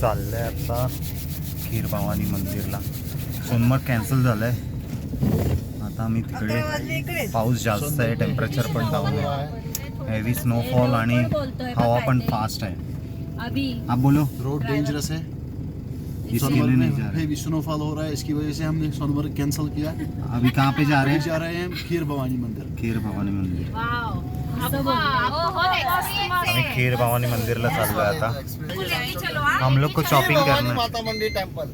चाललंय आता. खीर भवानी मंदिरला. सोनमर्ग कॅन्सल झालंय. आता आम्ही तिकडे पाऊस जास्त आहे टेम्परेचर पण डाऊन आहे. हेवी स्नोफॉल आणि हवा पण फास्ट आहे. अभी. आप बोलो. रोड डेंजरस है सोनमर्ग नहीं में जा रहे. हेवी स्नोफॉल हो रहा है इसकी वजह से हमने सोनमर्ग कैंसिल किया. अभी कहाँ पे जा रहे हैं? जा रहे हैं खीर भवानी मंदिर. खीर भवानी मंदिर. आम्ही खीर भवानी मंदिरला चाललोय आता. हम लोग को शॉपिंग करना है। माता मंदिर टेंपल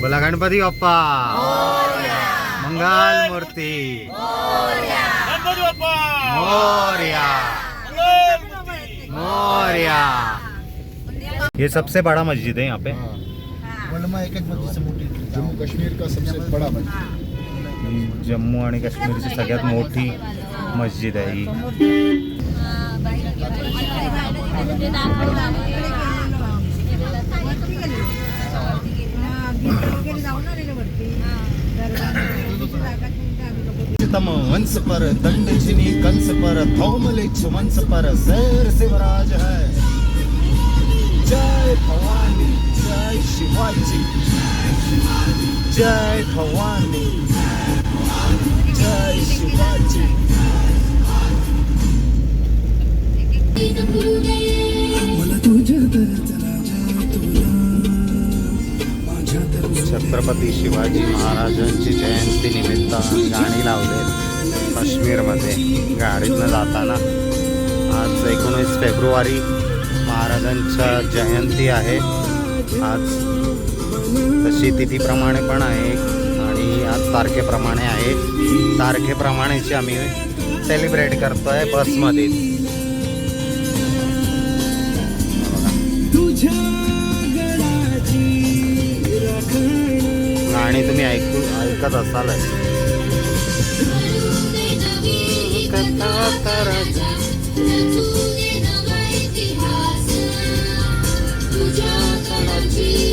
बोला गणपति बाप्पा। मंगल मूर्ति मोरया। मोरया। ये सबसे बड़ा मस्जिद है यहाँ पे। वर्ल्ड में एक एक मस्जिद से मोटी जम्मू कश्मीर का सबसे बड़ा मस्जिद। जम्मू आणि काश्मीरची सगळ्यात मोठी मस्जिद आहे ही. तम वंश पर दंड चिनी कंस पर थौमले वंश पर शैर शिवराज है। जय भवानी जय शिवाजी। जय भवानी। छत्रपती शिवाजी महाराजांची जयंती निमित्त गाणी लावले काश्मीरमध्ये गाडीतनं जाताना. आज एकोणीस फेब्रुवारी महाराजांच्या जयंती आहे. आज तशी तिथीप्रमाणे पण आहे आणि आज तारखेप्रमाणे आहे. तारखेप्रमाणेची आम्ही सेलिब्रेट करतो आहे बसमध्ये. गाणी तुम्ही ऐकू ऐकत असालच. होतील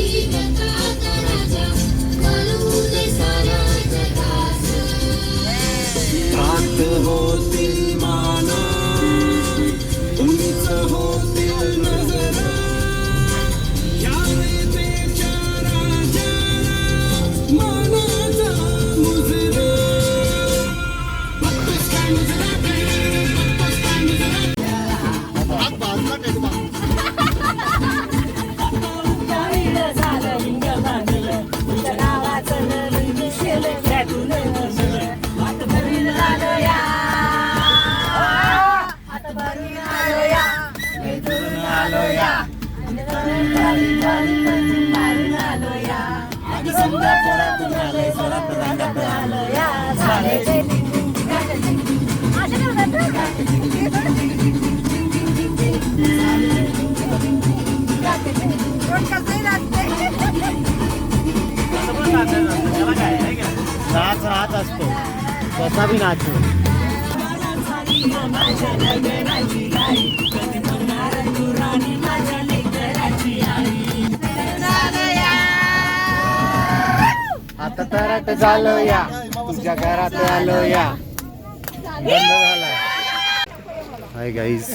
असतो. कसा बी नाचू आता तर झालो या तुमच्या घरात आलो या हाय गाईज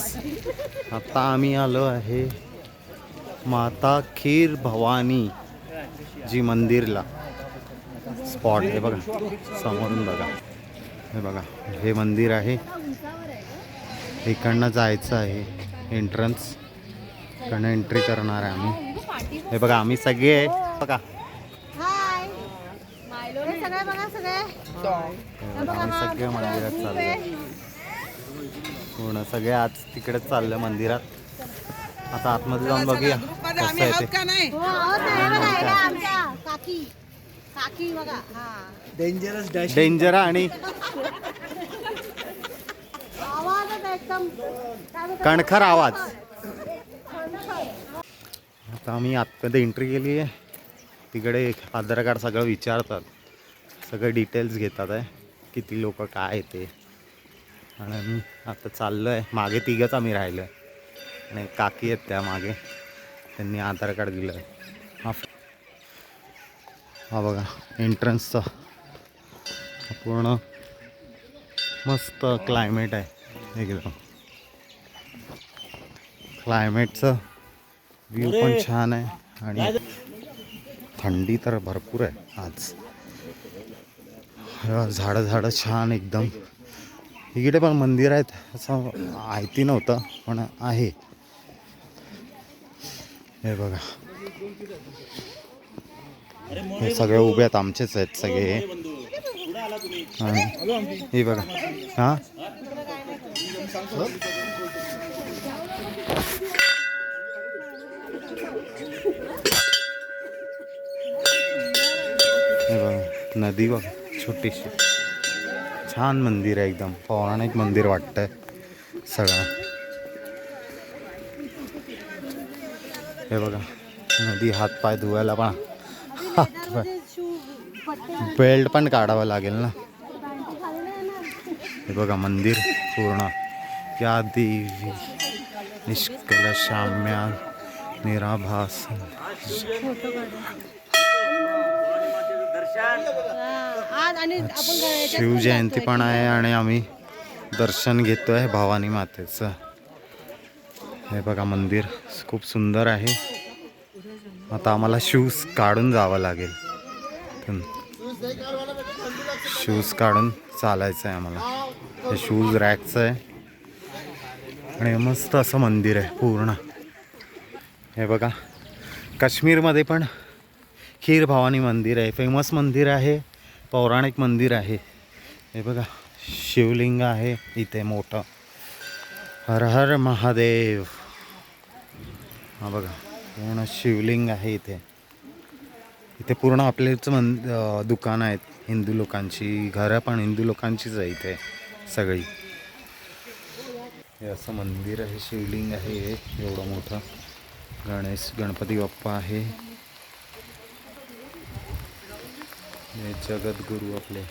आता आम्ही आलो आहे माता खीर भवानी जी मंदिरला. स्पॉट आहे बघा. समोरून बघा. हे बघा हे मंदिर आहे. इकडनं जायचं आहे. एंट्रन्स इकडनं एंट्री करणार आहे आम्ही. हे बघा आम्ही सगळे आहे. बघा. हाय हे सगळे बघा सगळे. हे बघा, आम्ही सगळे मंदिरात चाललो पूर्ण सगळे आज तिकडेच चाललं मंदिरात. आता आतमध्ये जाऊन बघूया. कसं आहे ते. बघा, हे. हा डेंजर आणि आवाजच एकदम. काय बोलतात? कणखर आवाज. आता आम्ही आतमध्ये एंट्री केली आहे. तिकडे आधार कार्ड सगळं विचारतात. सगळं डिटेल्स घेतात आहे. किती लोक काय ते. आणि आम्ही आता चाललो आहे मागे तिघंच आम्ही राहिलो आहे आणि काकी आहेत त्या मागे. त्यांनी आधार कार्ड दिलं आहे हा बघा एंट्रन्सचा पूर्ण मस्त क्लायमेट आहे. एकदम क्लायमेटचं व्ह्यू पण छान आहे आणि थंडी तर भरपूर आहे आज. झाडं झाडं छान एकदम. इकडे पण मंदिर आहेत असं माहिती नव्हतं पण आहे. हे बघा. हे सगळे उभे आहेत आमचेच आहेत सगळे. हे बघा. हां? हे बघा नदी बघा छोटीशी. छान मंदिर आहे एकदम. पौराणिक मंदिर वाटतंय सगळं. हे बघा. नदी हातपाय धुवायला पण हातपाय बेल्ट पण काढावं लागेल ना. हे बघा मंदिर पूर्ण. या देवी. निष्कल शाम्या निराभास शिवजयंती पण आहे आणि आम्ही दर्शन घेतोय भवानी मातेचं. हे बघा मंदिर खूप सुंदर आहे. आता आम्हाला शूज काढून जावं लागेल. शूज काढून चालायचं आहे आम्हाला. हे शूज रॅकचं आहे आणि मस्त असं मंदिर आहे पूर्ण. हे बघा. काश्मीरमध्ये पण खीर भवानी मंदिर आहे. फेमस मंदिर आहे. पौराणिक मंदिर आहे. हे बघा. शिवलिंग आहे. इथे मोठं. हर हर महादेव. हा बघा. पूर्ण शिवलिंग आहे इथे. इथे पूर्ण आपलेच मन दुकानं आहेत. हिंदू लोकांची घरं पण हिंदू लोकांचीच आहे इथे सगळी. हे असं मंदिर आहे शिवलिंग आहे हे एवढं मोठं. गणेश गणपती बाप्पा आहे. हे जगद्गुरू आपले.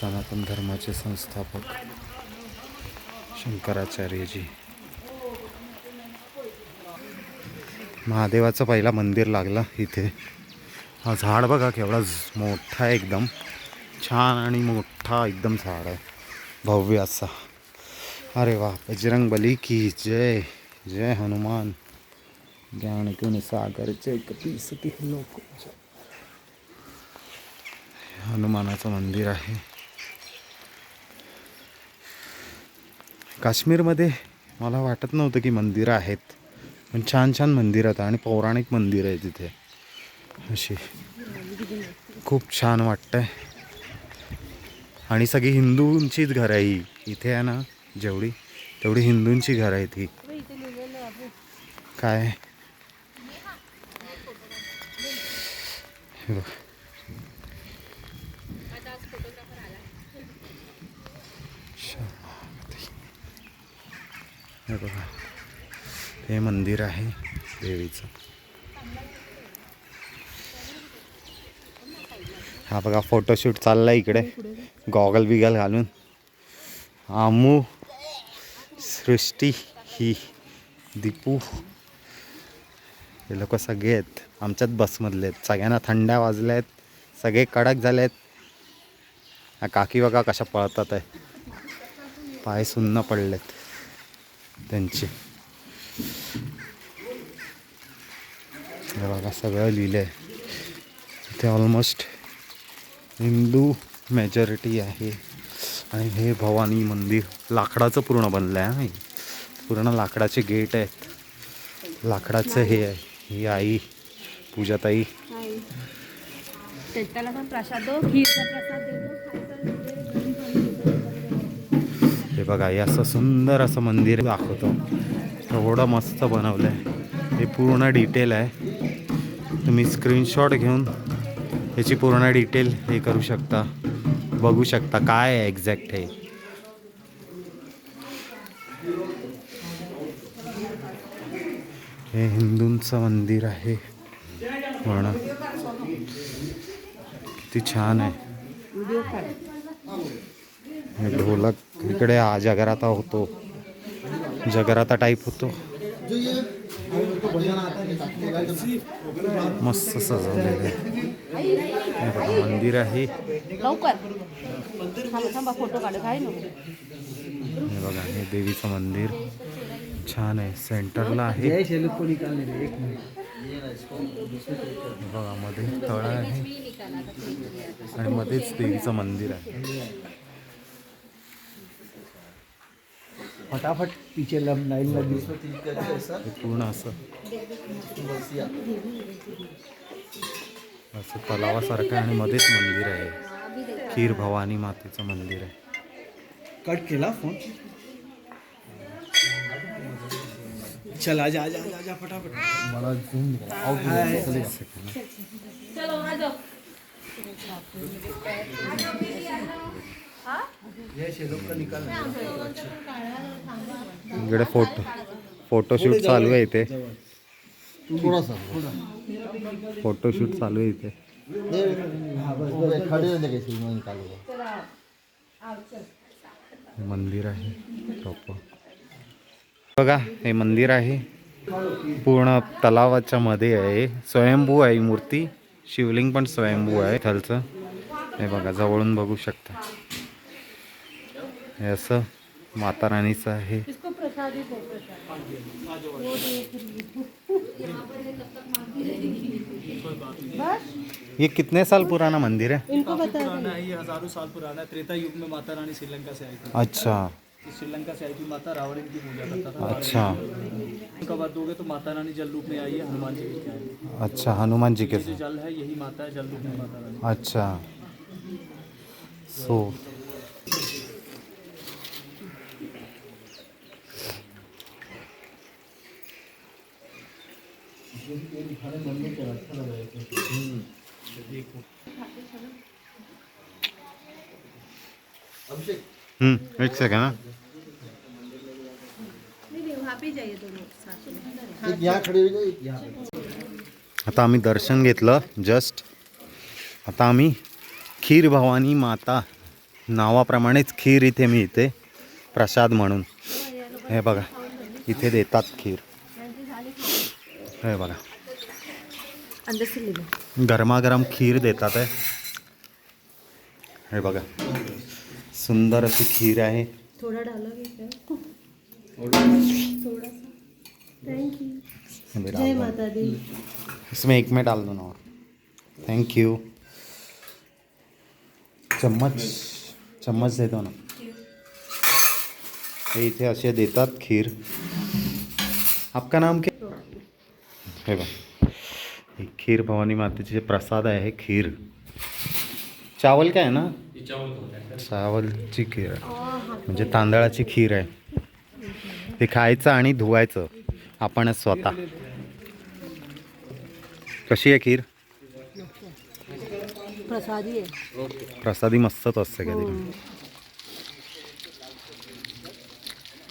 सनातन धर्माचे संस्थापक शंकराचार्यजी. महादेवाचं पहिला मंदिर लागलं इथे. हा झाड बघा केवढा मोठा आहे एकदम. छान आणि मोठा एकदम झाड आहे. भव्य असा. अरे वा बजरंग बली की जय. जय हनुमान. ज्ञान गुण सागरचे कपीस की लोक हनुमानाचं मंदिर आहे. काश्मीरमध्ये मला वाटत नव्हतं की मंदिरं आहेत. पण छान छान मंदिरं आता आणि पौराणिक मंदिर आहे तिथे. अशी खूप छान वाटतंय. आणि सगळी हिंदूंचीच घरं आहे ही. इथे आहे ना जेवढी तेवढी हिंदूंची घरं आहेत ही. काय? हे हे मंदिर आहे देवीचं. हा बघा फोटोशूट चाललाय इकडे. गॉगल बिगल घालून. आमू सृष्टी ही दीपू. हे लोक सगळे आहेत. आमच्याच बसमधले आहेत. सगळ्यांना थंड्या वाजल्या आहेत. सगळे कडक झाले आहेत. हा काकी बघा कशा पळतात आहे. पाय सुन्न पडलेत. त्यांचे. हे बघा सगळं लिहिलं आहे इथे ऑलमोस्ट हिंदू मेजॉरिटी आहे. आणि हे भवानी मंदिर लाकडाचं पूर्ण बनलं आहे हा. पूर्ण लाकडाचे गेट आहेत. लाकडाचं हे आहे. ही आई पूजाताई. त्याला पण प्रसाद हे बघा हे असं सुंदर असं मंदिर दाखवतो. एवढं मस्त बनवलं आहे हे पूर्ण डिटेल आहे. तुम्ही स्क्रीनशॉट घेऊन याची पूर्ण डिटेल हे करू शकता. बघू शकता काय आहे एक्झॅक्ट हे. हे हिंदूंचं मंदिर आहे. पूर्ण किती छान आहे. हे ढोलक इकडे हा जगराता होतो. जगराता टाईप होतो. मस्त सजवलेलं. आहे हे मंदिर आहे. हे बघा हे देवीचं मंदिर. छान आहे. सेंटरला आहे. बघा मध्ये तळ आहे. आणि मध्येच देवीचं मंदिर आहे. फटाफट पीछे लम लाइन लगी हे पूर्ण असं. असं तलावासारखं आहे आणि मध्येच मंदिर आहे. खीर भवानी मातेचं मंदिर आहे. कट केला फोन? चल आजा आजा आजा आजा फटाफट. मला इकडे फोटो फोटोशूट चालू आहे इथे. फोटोशूट चालू आहे इथे. मंदिर आहे बघा हे मंदिर आहे. पूर्ण तलावाच्या मध्ये आहे. स्वयंभू आहे मूर्ती. शिवलिंग पण स्वयंभू आहे थलचं हे बघा जवळून बघू शकता. हे असं माता राणीचं आहे ये कितने साल पुराना मंदिर है? पुराना है ये हज़ारों साल पुराना है। त्रेता युग में माता रानी श्रीलंका से आई थी। अच्छा। श्रीलंका से आई थी माता रावण की पूजा करता था। अच्छा। उनका बाद दोगे तो माता रानी जल रूप में आई है हनुमान जी की अच्छा हनुमान जी के जल है यही माता है जल रूप में माता रानी। अच्छा। सो हम्म एक सेकंड ना में हो आता आम्ही दर्शन घेतलं जस्ट आता आम्ही खीर भवानी माता नावाप्रमाणेच खीर इथे मिळते प्रसाद म्हणून. हे बघा इथे देतात खीर. अंदर से ले लो। गरमागरम खीर देतात आहे हे बघा सुंदर अशी खीर आहे थोड़ा डालोगे क्या? थोड़ा सा। थैंक यू हे बघा. जय माता दी। इसमें एक में डाल दो ना और। थैंक यू चम्मच। चम्मच देतो ना। हे इथे असे देतात खीर। आपका नाम क्या? हे बघ. ही खीर भवानी मातेचे प्रसाद आहे खीर. चावल काय आहे ना? चावलची खीर. म्हणजे तांदळाची खीर आहे. ते खायचं आणि धुवायचं. आपणच स्वतः. कशी आहे खीर? प्रसादी प्रसादी मस्तच असते कधी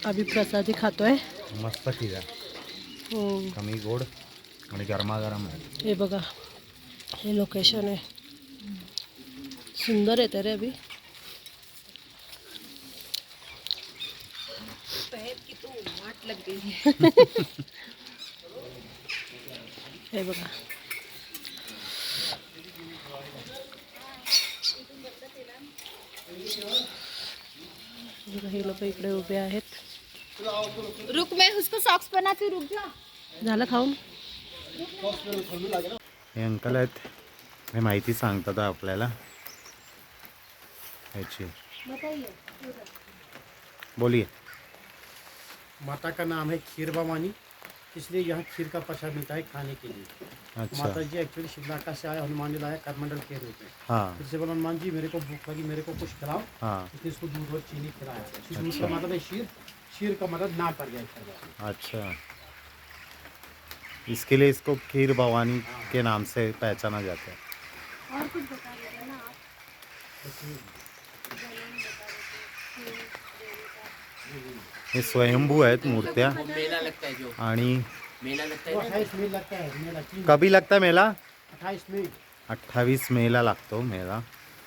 अभी प्रसादी खातोय. मस्त खीर आहे. हो. कमी गोड. आणि गरमागरम आहे हे बघा हे लोकेशन आहे सुंदर येते रे अभी हे बघा बघा, हे लोक इकडे उभे आहेत रुक मैं उसको सॉक्स बनाती रुक जा। झालं खाऊन हे अंकल आहेत. हे माहिती सांगतात आपल्याला. ह्याची बोलिए माता का नाम है खीर भवानी इसलिए यहाँ खीर का प्रसाद मिलता है खाने के लिए. अच्छा। माता जी एक्चुअली श्रीलंका से आए हनुमान जी लाया करमंडल के रूप में। हाँ। फिर से बोला हनुमान जी मेरे को भूख लगी मेरे को कुछ खिलाओ। हाँ। इसने इसको दूध और चीनी खिलाया। का मतलब है शीर शीर का मतलब नाम पड़ गया अच्छा। इसके लिए इसको खीर भवानी के नाम से पहचाना जाता है। हे स्वयंभू आहेत मूर्त्या। आणि तो अट्ठाईस मई लगता है मेला। तीन कभी लगता है मेला? अट्ठाईस मई अठ्ठावीस मेला लागतो मेला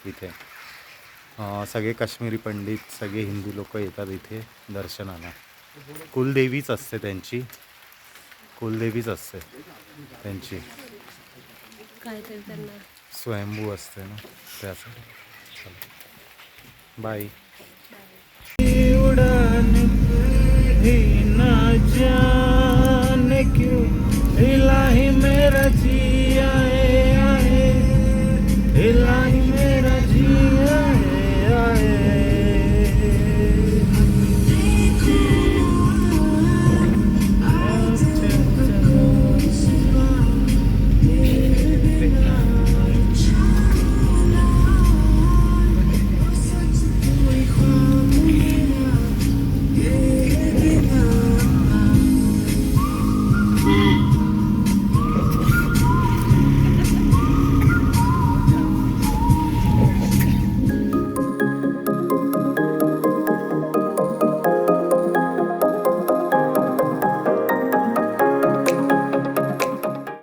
इथे। अं, सगळे काश्मीरी पंडित सगळे हिंदू लोक येतात इथे दर्शनाला। कुलदेवीच असते त्यांची। कुलदेवीच असते त्यांची. काय ते त्यांना. स्वयंभू असते ना त्यासाठी. बाय जाने क्यों इलाही में